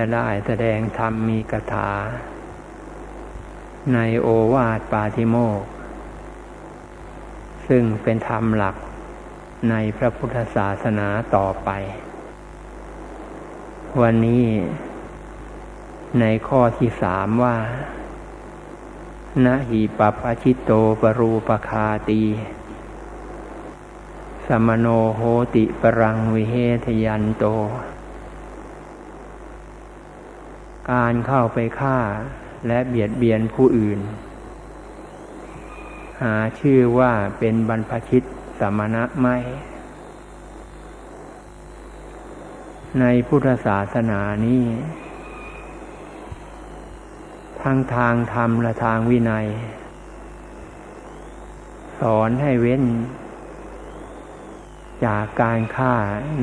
จะได้แสดงธรรมมีกถา ในโอวาทปาธิโมก ซึ่งเป็นธรรมหลักในพระพุทธศาสนาต่อไป วันนี้ในข้อที่สามว่านะหิปัปชิตโตปรูปคาตีสมโนโหติปรังวิเฮทยันโต การเข้าไปฆ่าและเบียดเบียนผู้อื่น หาชื่อว่าเป็นบรรพชิตสมณะไม่ ในพุทธศาสนานี้ ทั้งทางธรรมและทางวินัย สอนให้เว้น จากการฆ่า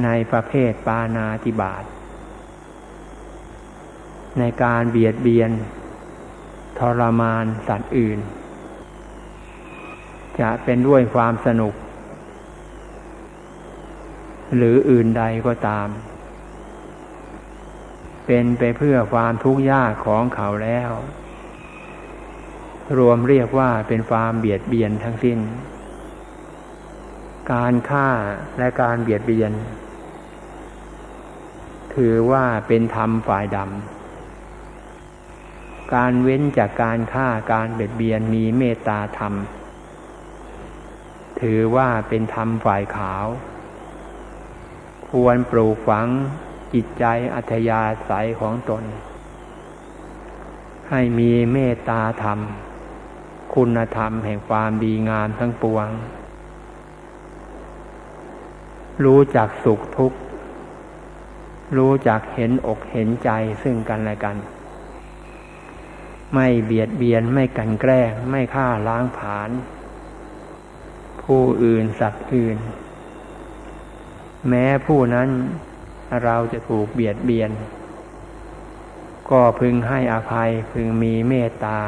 ในประเภทปานาติบาต ในการเบียดเบียน ทรมานสัตว์อื่น จะเป็นด้วยความสนุก หรืออื่นใดก็ตาม เป็นไปเพื่อความทุกข์ยากของเขาแล้ว รวมเรียกว่าเป็นความเบียดเบียนทั้งสิ้น การฆ่าและการเบียดเบียนถือว่าเป็นธรรมฝ่ายดำ การเว้นจากการฆ่าการเบียดเบียนมีเมตตาธรรม ถือว่าเป็นธรรมฝ่ายขาว ควรปลูกฝังจิตใจอัธยาศัยของตน ให้มีเมตตาธรรม คุณธรรมแห่งความดีงามทั้งปวง รู้จักสุขทุกข์ รู้จักเห็นอกเห็นใจซึ่งกันและกัน ไม่เบียดเบียนไม่กันแกล้ง ไม่ฆ่าล้างผาญผู้อื่นสัตว์อื่น แม้ผู้นั้นเราจะถูกเบียดเบียน ก็พึงให้อภัยพึงมีเมตตา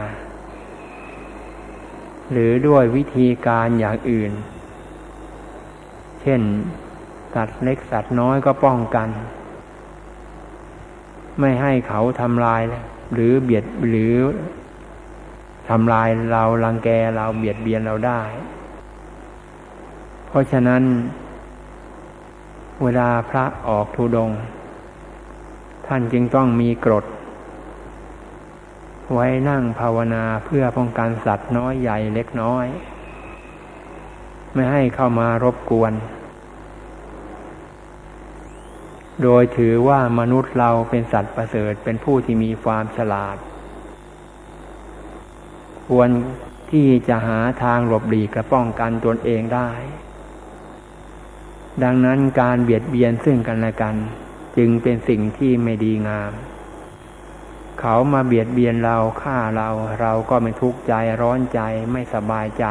หรือด้วยวิธีการอย่างอื่น เช่น สัตว์เล็กสัตว์น้อยก็ป้องกัน ไม่ให้เขาทำลาย หรือเบียดหรือทำลายเราลังแกเราเบียดเบียนเราได้ เพราะฉะนั้น เวลาพระออกทุดง ท่านจึงต้องมีกรด ไว้นั่งภาวนาเพื่อป้องกันสัตว์น้อยใหญ่เล็กน้อย ไม่ให้เข้ามารบกวน โดยถือว่ามนุษย์เราเป็นสัตว์ประเสริฐเป็นผู้ที่มีความฉลาด ควรที่จะหาทางหลบหลีกและป้องกันตนเองได้ ดังนั้นการเบียดเบียนซึ่งกันและกัน จึงเป็นสิ่งที่ไม่ดีงาม เขามาเบียดเบียนเราฆ่าเราเราก็ไม่ทุกข์ใจร้อนใจไม่สบายใจ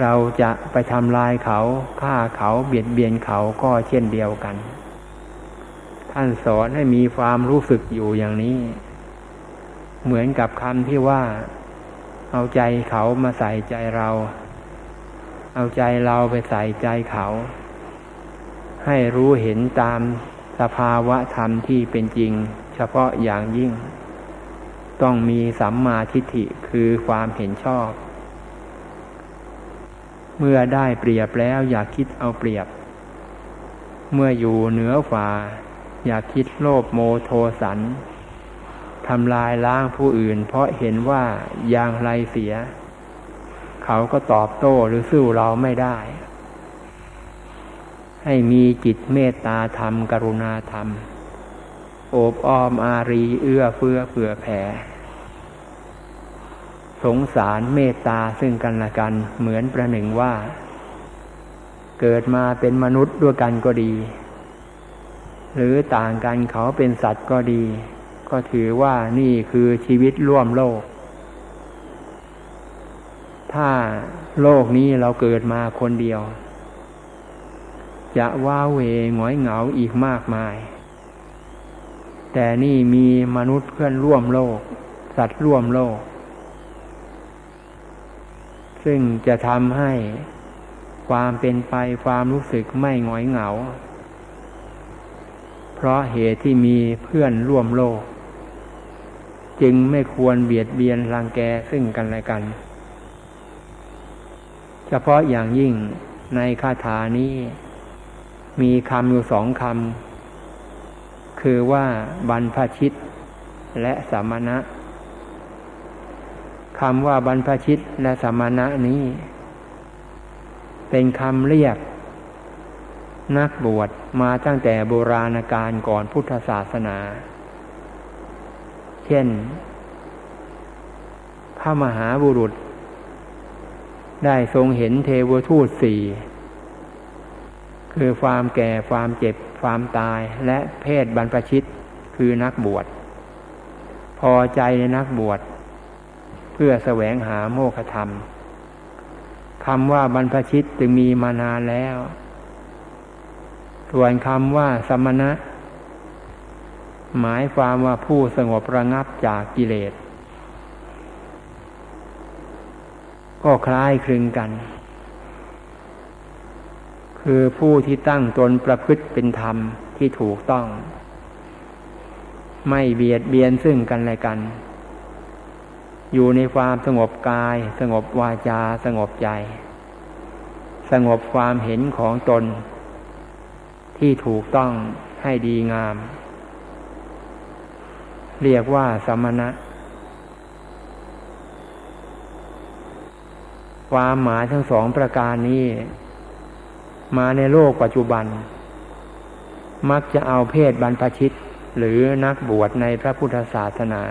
เราจะไปทำลายเขาฆ่าเขาเบียดเบียนเขาก็เช่นเดียวกัน ท่านสอนให้มีความรู้สึกอยู่อย่างนี้ เหมือนกับคำที่ว่า เอาใจเขามาใส่ใจเรา เอาใจเราไปใส่ใจเขา ให้รู้เห็นตามสภาวะธรรมที่เป็นจริง เฉพาะอย่างยิ่ง ต้องมีสัมมาทิฏฐิคือความเห็นชอบ เมื่อได้เปรียบแล้วอย่าคิดเอาเปรียบ เมื่ออยู่เหนือฝ่า อย่าคิดโลภโมโทสันทำลายล้างผู้อื่น เพราะเห็นว่าอย่างไรเสีย เขาก็ตอบโต้หรือสู้เราไม่ได้ ให้มีจิตเมตตาธรรม กรุณาธรรม โอบอ้อมอารีเอื้อเฟื้อเผื่อแผ่ สงสารเมตตาซึ่งกันและกัน เหมือนประหนึ่งว่า เกิดมาเป็นมนุษย์ด้วยกันก็ดี หรือต่างกันเขาเป็นสัตว์ก็ดี ก็ถือว่านี่คือชีวิตร่วมโลก ถ้าโลกนี้เราเกิดมาคนเดียว จะว้าเวหงอยเหงาอีกมากมาย แต่นี่มีมนุษย์เพื่อนร่วมโลก สัตว์ร่วมโลก ซึ่งจะทำให้ความเป็นไปความรู้สึกไม่หงอยเหงา เพราะเหตุที่มีเพื่อนร่วมโลก จึงไม่ควรเบียดเบียนรังแกซึ่งกันและกัน เฉพาะอย่างยิ่งในคาถานี้ มีคำอยู่สองคำคือว่าบรรพชิตและสามณะ คำว่าบรรพชิตและสมณะนี้ เป็นคำเรียก นักบวชมาตั้งแต่โบราณกาลก่อนพุทธศาสนา เช่น พระมหาบุรุษ ได้ทรงเห็นเทวทูตสี่คือความแก่ความเจ็บความตายและเพศบรรพชิตคือนักบวช พอใจในนักบวช พื่อแสวงหาโมฆะธรรมคำว่าบรรพชิตจึงมีมานานแล้ว ส่วนคำว่าสมณะ หมายความว่าผู้สงบระงับจากกิเลส ก็คล้ายคลึงกัน คือผู้ที่ตั้งตนประพฤติเป็นธรรมที่ถูกต้อง ไม่เบียดเบียนซึ่งกันและกัน อยู่ในความสงบกาย สงบวาจา สงบใจ สงบความเห็นของตน ที่ถูกต้องให้ดีงาม เรียกว่าสมณะ ความหมายทั้งสองประการนี้ มาในโลกปัจจุบัน มักจะเอาเพศบรรพชิต หรือนักบวชในพระพุทธศาสนา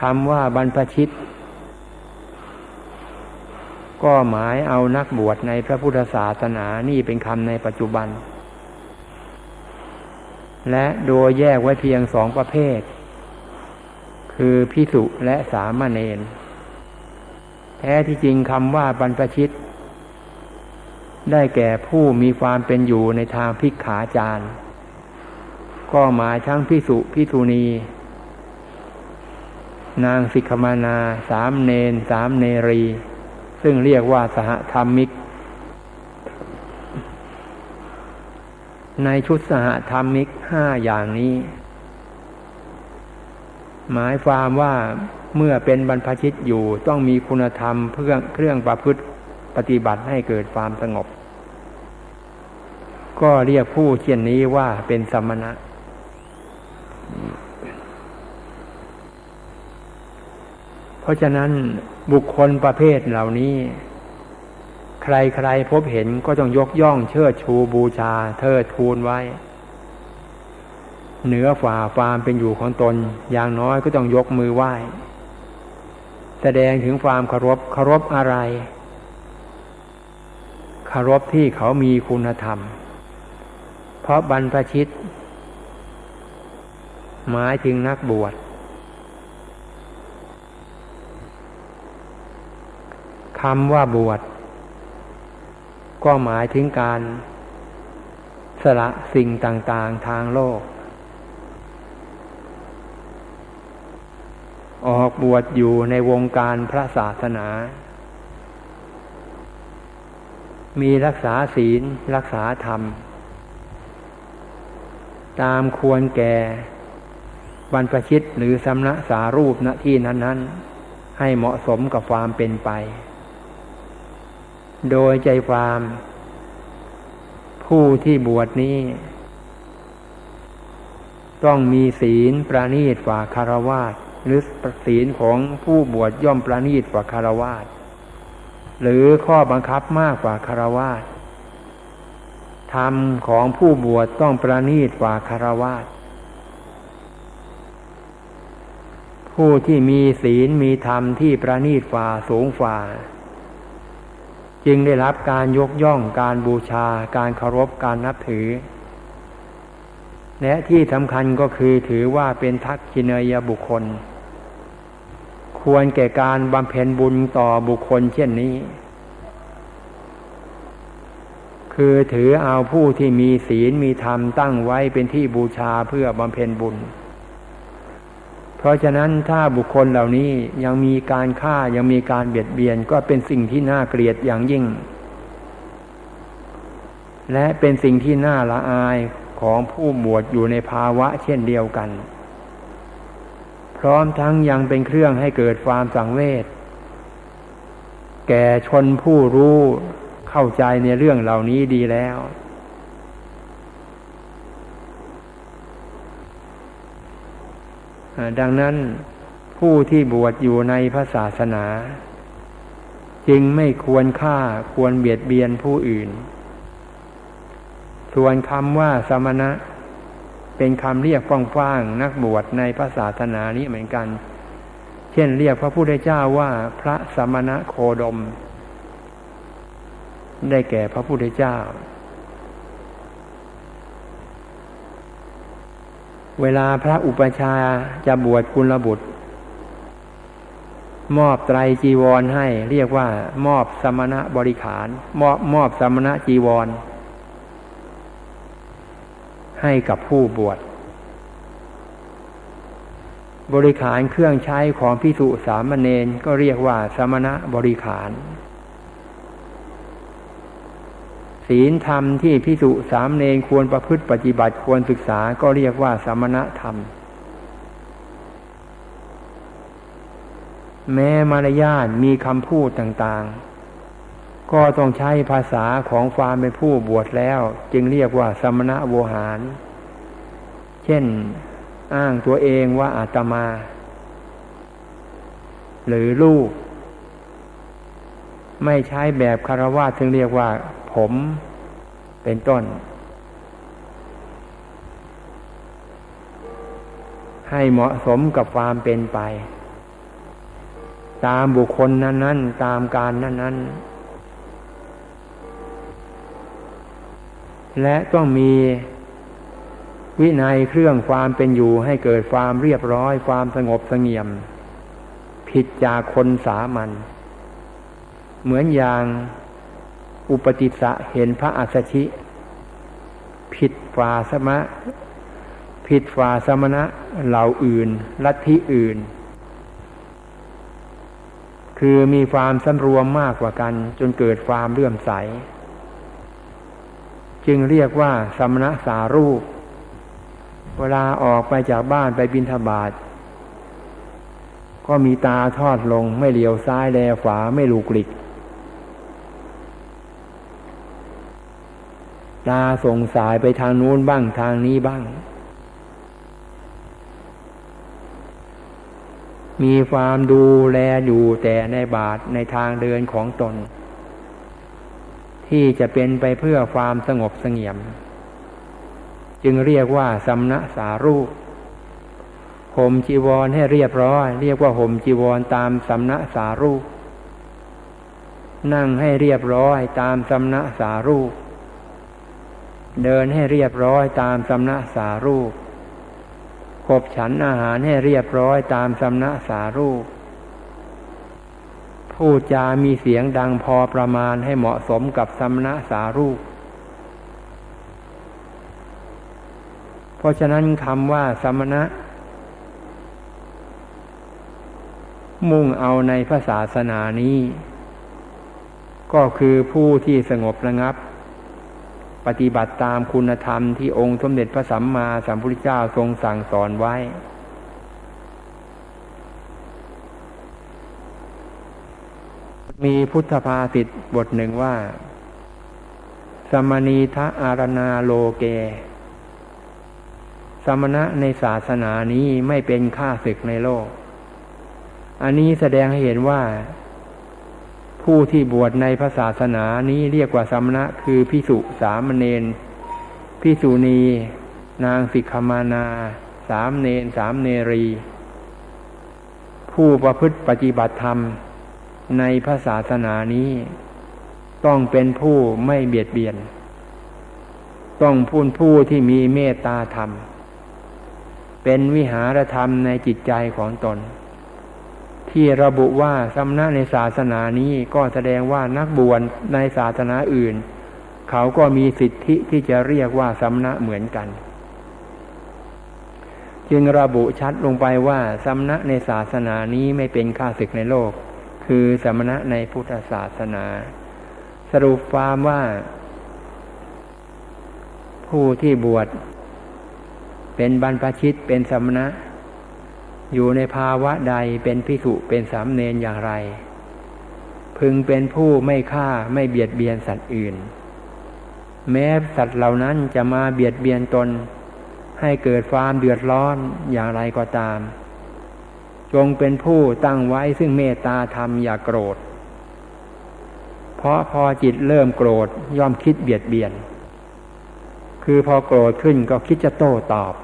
คำว่าบรรพชิต ก็หมายเอานักบวชในพระพุทธศาสนานี่เป็นคำในปัจจุบัน และโดยแยกไว้เพียงสองประเภท คือพิสุและสามเณรแท้ที่จริงคำว่าบรรพชิต ได้แก่ผู้มีความเป็นอยู่ในทางพิกขาจารก็หมายทั้งพิสุพิสุณี นางสิกขมานา สามเนน สามเนรี ซึ่งเรียกว่าสหธรรมิก ในชุดสหธรรมิกห้าอย่างนี้ หมายความว่าเมื่อเป็นบรรพชิตอยู่ต้องมีคุณธรรมเพื่อเครื่องประพฤติปฏิบัติให้เกิดความสงบ ก็เรียกผู้เช่นนี้ว่าเป็นสมณะ เพราะฉะนั้นบุคคลประเภทเหล่านี้ ใครๆพบเห็นก็ต้องยกย่องเชิดชูบูชาเทิดทูนไว้ เหนือฝ่าความเป็นอยู่ของตน อย่างน้อยก็ต้องยกมือไหว้ แสดงถึงความเคารพเคารพอะไรเคารพที่เขามีคุณธรรม เพราะบรรพชิต หมายถึงนักบวช คำว่าบวช ก็หมายถึงการสละสิ่งต่างๆทางโลก ออกบวชอยู่ในวงการพระศาสนา มีรักษาศีลรักษาธรรม ตามควรแก่บรรพชิตหรือสำนักสารูปณที่นั้น ๆ ให้เหมาะสมกับความเป็นไป โดยใจความ ผู้ที่บวชนี้ ต้องมีศีลประณีตกว่าคารวาสหรือศีลของผู้บวชย่อมประณีตกว่าคารวาสหรือข้อบังคับมากกว่าคารวาสธรรมของผู้บวชต้องประณีตกว่าคารวาสผู้ที่มีศีลมีธรรมที่ประณีตกว่าสูงกว่า จึงได้รับการยกย่องการบูชา การเคารพการนับถือ และที่สำคัญก็คือถือว่าเป็นทักษินยบุคคล ควรแก่การบำเพ็ญบุญต่อบุคคลเช่นนี้ คือถือเอาผู้ที่มีศีลมีธรรมตั้งไว้เป็นที่บูชาเพื่อบำเพ็ญบุญ เพราะฉะนั้นถ้าบุคคลเหล่านี้ยังมีการฆ่ายังมีการเบียดเบียนก็เป็นสิ่งที่น่าเกลียดอย่างยิ่ง และเป็นสิ่งที่น่าละอายของผู้บวชอยู่ในภาวะเช่นเดียวกัน พร้อมทั้งยังเป็นเครื่องให้เกิดความสังเวชแก่ชนผู้รู้เข้าใจในเรื่องเหล่านี้ดีแล้ว ดังนั้นผู้ที่บวชอยู่ในพระศาสนา จึงไม่ควรฆ่าควรเบียดเบียนผู้อื่น ส่วนคำว่าสมณะ เป็นคำเรียกฟ้างๆนักบวชในพระศาสนานี้เหมือนกัน เช่นเรียกพระพุทธเจ้าว่าพระสมณะโคดม ได้แก่พระพุทธเจ้า เวลาพระอุปชาจะบวชกุลบุตร มอบไตรจีวรให้ เรียกว่า มอบสมณะบริขาร มอบมอบสมณะจีวร ให้กับผู้บวชบริขารเครื่องใช้ของพิสุสามเณรก็เรียกว่าสมณะบริขาร ศีลธรรมที่พิสุสามเณรควรประพฤติปฏิบัติควรศึกษาก็เรียกว่าสมณธรรม แม้มารยาทมีคำพูดต่างๆ ก็ต้องใช้ภาษาของความเป็นผู้บวชแล้ว จึงเรียกว่าสมณะโวหาร เช่น อ้างตัวเองว่าอาตมา หรือลูก ไม่ใช้แบบคารวะถึงเรียกว่าผมเป็นต้น ให้เหมาะสมกับความเป็นไป ตามบุคคลนั้น ๆ ตามการนั้น ๆ และต้องมีวินัยเครื่องความเป็นอยู่ให้เกิดความเรียบร้อยความสงบสงเงียม ผิดจากคนสามัญ เหมือนอย่างอุปติสะเห็นพระอัสสชิ ผิดฝาสมะ ผิดฝาสมณะเหล่าอื่น ลัทธิอื่น คือมีความสำรวมมากกว่ากัน จนเกิดความเลื่อมใส จึงเรียกว่าสมณะสารูป เวลาออกไปจากบ้านไปบินทบาทก็มีตาทอดลงไม่เหลียวซ้ายแลขวาไม่ลูกหลิก ตาส่งสายไปทางนู้นบ้างทางนี้บ้าง มีความดูแลอยู่แต่ในบาทในทางเดินของตน ที่จะเป็นไปเพื่อความสงบสงเงียม จึงเรียกว่าสำนักสารูปห่มจีวรให้เรียบร้อย เรียกว่าห่มจีวรตามสำนักสารูป นั่งให้เรียบร้อยตามสำนักสารูป เดินให้เรียบร้อยตามสำนักสารูป ขบฉันอาหารให้เรียบร้อยตามสำนักสารูป พูดจามีเสียงดังพอประมาณให้เหมาะสมกับสำนักสารูป เพราะฉะนั้นคำว่าสมณะ มุ่งเอาในพระศาสนานี้ ก็คือผู้ที่สงบระงับ ปฏิบัติตามคุณธรรมที่องค์สมเด็จพระสัมมาสัมพุทธเจ้าทรงสั่งสอนไว้ มีพุทธภาษิตบทหนึ่งว่า สมณีทะอารณาโลเก สมณะในศาสนานี้ไม่เป็นข้าศึกในโลก อันนี้แสดงให้เห็นว่า ผู้ที่บวชในพระศาสนานี้เรียกว่าสมณะคือพิสุสามเณรพิสุณีนางสิกขมานา สามเณรสามเนรี ผู้ประพฤติปฏิบัติธรรมในพระศาสนานี้ ต้องเป็นผู้ไม่เบียดเบียน ต้องพูนผู้ที่มีเมตตาธรรม เป็นวิหารธรรมในจิตใจของตน ที่ระบุว่าสำนักในศาสนานี้ก็แสดงว่านักบวชในศาสนาอื่น เขาก็มีสิทธิที่จะเรียกว่าสำนักเหมือนกัน จึงระบุชัดลงไปว่าสำนักในศาสนานี้ไม่เป็นข้าศึกในโลก คือสมณะในพุทธศาสนา สรุปความว่า ผู้ที่บวชเป็นบรรพชิตเป็นสมณะ อยู่ในภาวะใดเป็นพิสุเป็นสามเณรอย่างไร พึงเป็นผู้ไม่ฆ่าไม่เบียดเบียนสัตว์อื่น แม้สัตว์เหล่านั้นจะมาเบียดเบียนตน ให้เกิดความเดือดร้อนอย่างไรก็ตาม จงเป็นผู้ตั้งไว้ซึ่งเมตตาธรรมอย่ากโกรธ เพราะพอจิตเริ่มโกรธย่อมคิดเบียดเบียน คือพอโกรธขึ้นก็คิดจะโต้ตอบ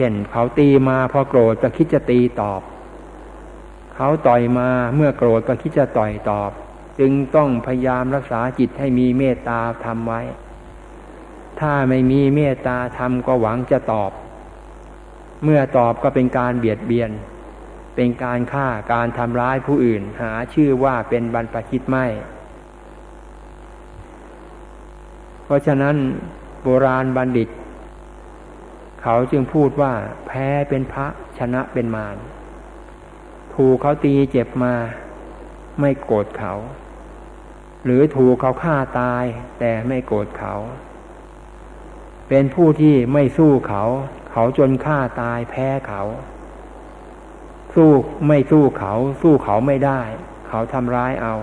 เช่นเขาตีมาพอโกรธก็คิดจะตีตอบ เขาต่อยมาเมื่อโกรธก็คิดจะต่อยตอบ จึงต้องพยายามรักษาจิตให้มีเมตตาทำไว้ ถ้าไม่มีเมตตาทำก็หวังจะตอบ เมื่อตอบก็เป็นการเบียดเบียน เป็นการฆ่าการทำร้ายผู้อื่น หาชื่อว่าเป็นบรรพชิตไม่ เพราะฉะนั้นโบราณบัณฑิต เขาจึงพูดว่า แพ้เป็นพระชนะเป็นมารถูกเขาตีเจ็บมา ไม่โกรธเขา หรือถูกเขาฆ่าตาย แต่ไม่โกรธเขา เป็นผู้ที่ไม่สู้เขา เขาจนฆ่าตายแพ้เขา สู้ไม่สู้เขา สู้เขาไม่ได้ เขาทำร้ายเอา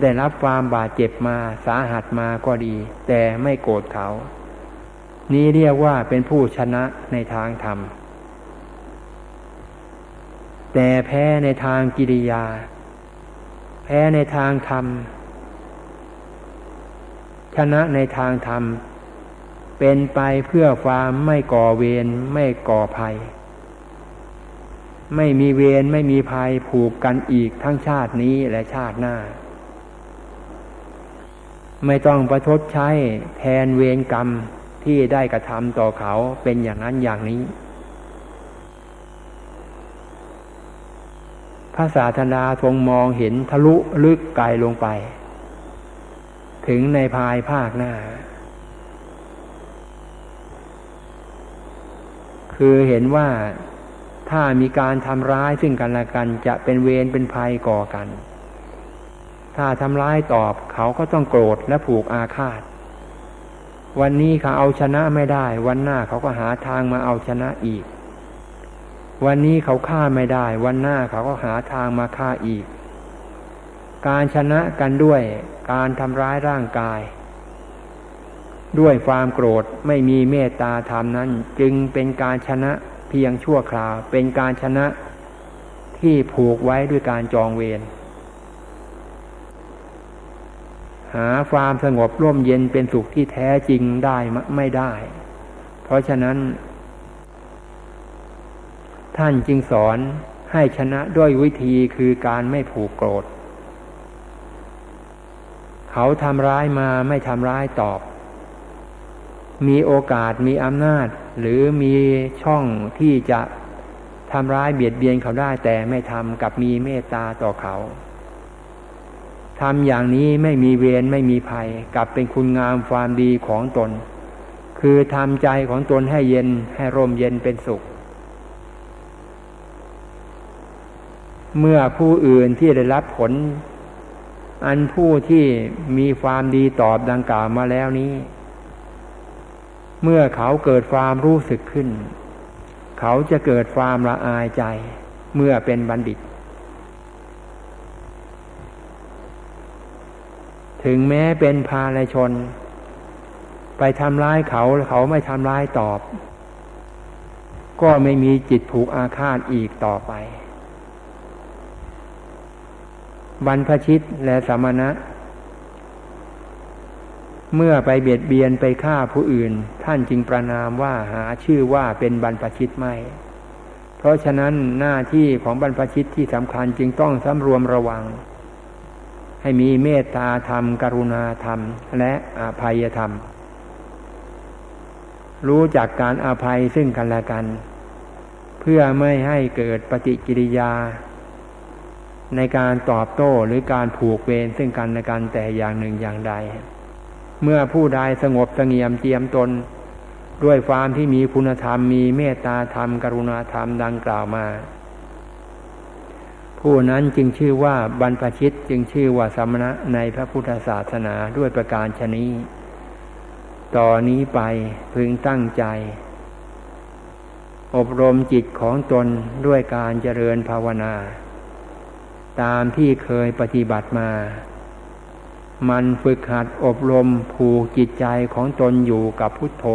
ได้รับความบาดเจ็บมาสาหัสมาก็ดี แต่ไม่โกรธเขา นี้เรียกว่าเป็นผู้ชนะในทางธรรม แต่แพ้ในทางกิริยา แพ้ในทางธรรม ชนะในทางธรรม เป็นไปเพื่อความไม่ก่อเวรไม่ก่อภัย ไม่มีเวรไม่มีภัยผูกกันอีกทั้งชาตินี้และชาติหน้าไม่ต้องประทดใช้แทนเวรกรรม ที่ได้กระทำต่อเขาเป็นอย่างนั้นอย่างนี้ พระศาสดาทรงมองเห็นทะลุลึกไกลลงไป ถึงในภายภาคหน้า คือเห็นว่าถ้ามีการทำร้ายซึ่งกันและกันจะเป็นเวรเป็นภัยก่อกัน ถ้าทำร้ายตอบเขาก็ต้องโกรธและผูกอาฆาต วันนี้เขาเอาชนะไม่ได้ วันหน้าเขาก็หาทางมาเอาชนะอีก วันนี้เขาฆ่าไม่ได้ วันหน้าเขาก็หาทางมาฆ่าอีก การชนะกันด้วย การทำร้ายร่างกาย ด้วยความโกรธไม่มีเมตตาธรรมนั้น จึงเป็นการชนะเพียงชั่วคราว เป็นการชนะที่ผูกไว้ด้วยการจองเวร หาความสงบร่มเย็นเป็นสุขที่แท้จริงได้ไม่ได้ เพราะฉะนั้น ท่านจึงสอนให้ชนะด้วยวิธีคือการไม่ผูกโกรธ เขาทำร้ายมาไม่ทำร้ายตอบ มีโอกาสมีอำนาจ หรือมีช่องที่จะทำร้ายเบียดเบียนเขาได้แต่ไม่ทำกับมีเมตตาต่อเขา ทำอย่างนี้ไม่มีเวรไม่มีภัย กลับเป็นคุณงามความดีของตน คือทำใจของตนให้เย็นให้ร่มเย็นเป็นสุข เมื่อผู้อื่นที่ได้รับผล อันผู้ที่มีความดีตอบดังกล่าวมาแล้วนี้ เมื่อเขาเกิดความรู้สึกขึ้น เขาจะเกิดความละอายใจ เมื่อเป็นบัณฑิต ถึงแม้เป็นพาลชน ไปทำร้ายเขาเขาไม่ทำร้ายตอบ ก็ไม่มีจิตผูกอาฆาตอีกต่อไป บรรพชิตและสมณะ เมื่อไปเบียดเบียนไปฆ่าผู้อื่น ท่านจึงประนามว่าหาชื่อว่าเป็นบรรพชิตไม่ เพราะฉะนั้นหน้าที่ของบรรพชิตที่สำคัญจึงต้องสำรวมระวัง ให้มีเมตตาธรรม กรุณาธรรม และอภัยธรรม รู้จักการอภัยซึ่งกันและกัน เพื่อไม่ให้เกิดปฏิกิริยา ในการตอบโต้หรือการผูกเวรซึ่งกันและกันแต่อย่างหนึ่งอย่างใด เมื่อผู้ใดสงบสงเงียมเจียมตน ด้วยความที่มีคุณธรรมมีเมตตาธรรม กรุณาธรรมดังกล่าวมา ผู้นั้นจึงชื่อว่าบรรพชิตจึงชื่อว่าสมณะในพระพุทธศาสนาด้วยประการชนีต่อนนี้ไปพึงตั้งใจ อบรมจิตของตนด้วยการเจริญภาวนา ตามที่เคยปฏิบัติมา มันฝึกหัดอบรมผูกจิตใจของตนอยู่กับพุทโธ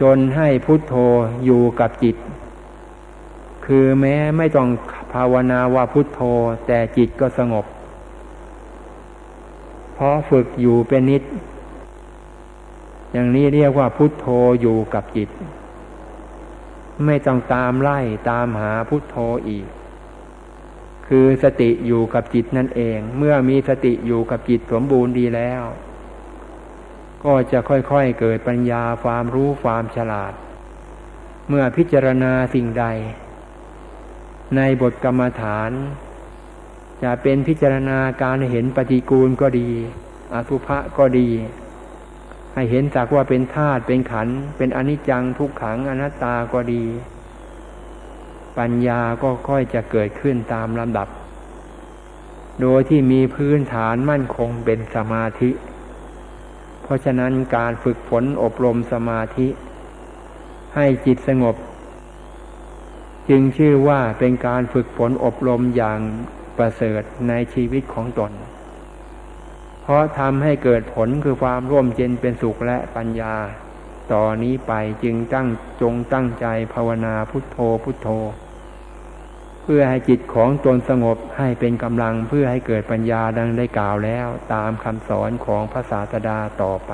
จนให้พุทโธอยู่กับจิต คือแม้ไม่ต้องภาวนาว่าพุทโธ แต่จิตก็สงบ เพราะฝึกอยู่เป็นนิด อย่างนี้เรียกว่าพุทโธอยู่กับจิต ไม่ต้องตามไล่ตามหาพุทโธอีก คือสติอยู่กับจิตนั่นเอง เมื่อมีสติอยู่กับจิตสมบูรณ์ดีแล้ว ก็จะค่อยๆเกิดปัญญาความรู้ความฉลาด เมื่อพิจารณาสิ่งใด ในบทกรรมฐาน จะเป็นพิจารณาการเห็นปฏิกูลก็ดี อสุภะก็ดี ให้เห็นจากว่าเป็นธาตุเป็นขันเป็นอนิจจังทุกขังอนัตตาก็ดี ปัญญาก็ค่อยจะเกิดขึ้นตามลำดับ โดยที่มีพื้นฐานมั่นคงเป็นสมาธิ เพราะฉะนั้นการฝึกฝนอบรมสมาธิ ให้จิตสงบ จึงชื่อว่าเป็นการฝึกฝนอบรมอย่างประเสริฐในชีวิตของตน เพราะทำให้เกิดผลคือความร่วมเย็นเป็นสุขและปัญญา ต่อนนี้ไปจึงตั้งจงตั้งใจภาวนาพุทโธพุทโธ เพื่อให้จิตของตนสงบให้เป็นกำลังเพื่อให้เกิดปัญญาดังได้กล่าวแล้วตามคำสอนของพระศาสดาต่อไป